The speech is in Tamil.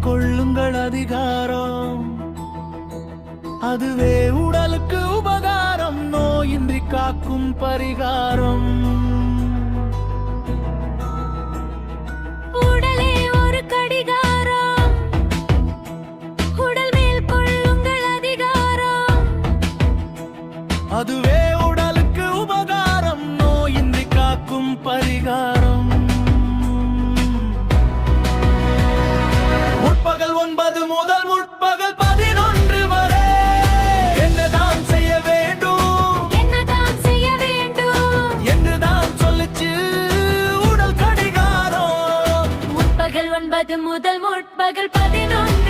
கொள்ளுங்கள் அதிகாரம். அதுவே உடலுக்கு உபகாரம். நோயின்றி காக்கும் பரிகாரம். உடலே ஒரு கடிகாரம். உடல் மேல் கொள்ளுங்கள் அதிகாரம். அதுவே முதல் முற்பகல் பதினொன்று வரை. என்னதான் செய்ய வேண்டும்? என்னதான் செய்ய வேண்டும்? என்றுதான் சொல்லுச்சு உடல் கடிகாரம்? முற்பகல் ஒன்பது முதல் முற்பகல் பதினொன்று